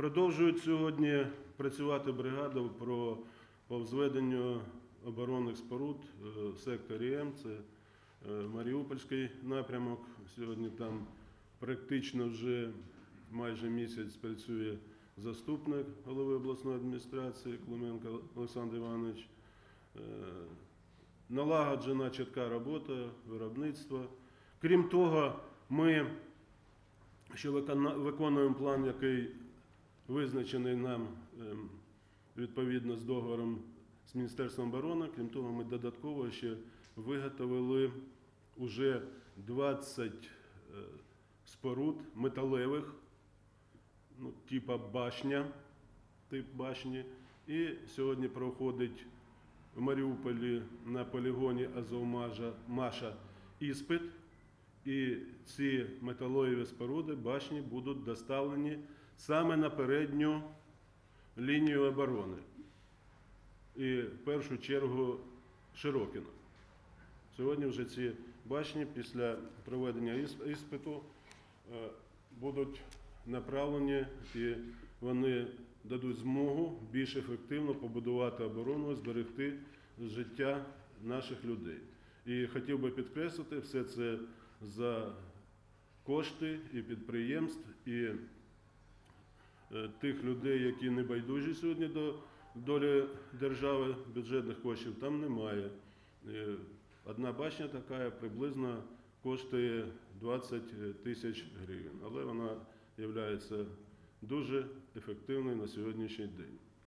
Продовжують сьогодні працювати бригади про, по взведенню оборонних споруд е, в секторі М. Це е, Маріупольський напрямок. Сьогодні там практично вже майже місяць працює заступник голови обласної адміністрації Клименко Олександр Іванович. Е, Налагоджена чітка робота, виробництво. Крім того, ми викона- виконуємо план, який визначений нам ем, відповідно з договором з Міністерством оборони. Крім того, ми додатково ще виготовили уже 20 е, споруд металевих, ну, типа башня, тип башні. І сьогодні проходить в Маріуполі на полігоні Азовмажа Маша іспит. І ці металові споруди, башні будуть доставлені саме на передню лінію оборони. І в першу чергу Широкіно. Сьогодні вже ці башні після проведення іспиту е, будуть направлені і вони дадуть змогу більш ефективно побудувати оборону, зберегти життя наших людей. І хотів би підкреслити, все це за кошти і підприємств, і е, тих людей, які не байдужі сьогодні до долі держави, бюджетних коштів, там немає. Е, Одна башня така приблизно коштує 20 тисяч гривень, але вона є дуже ефективною на сьогоднішній день.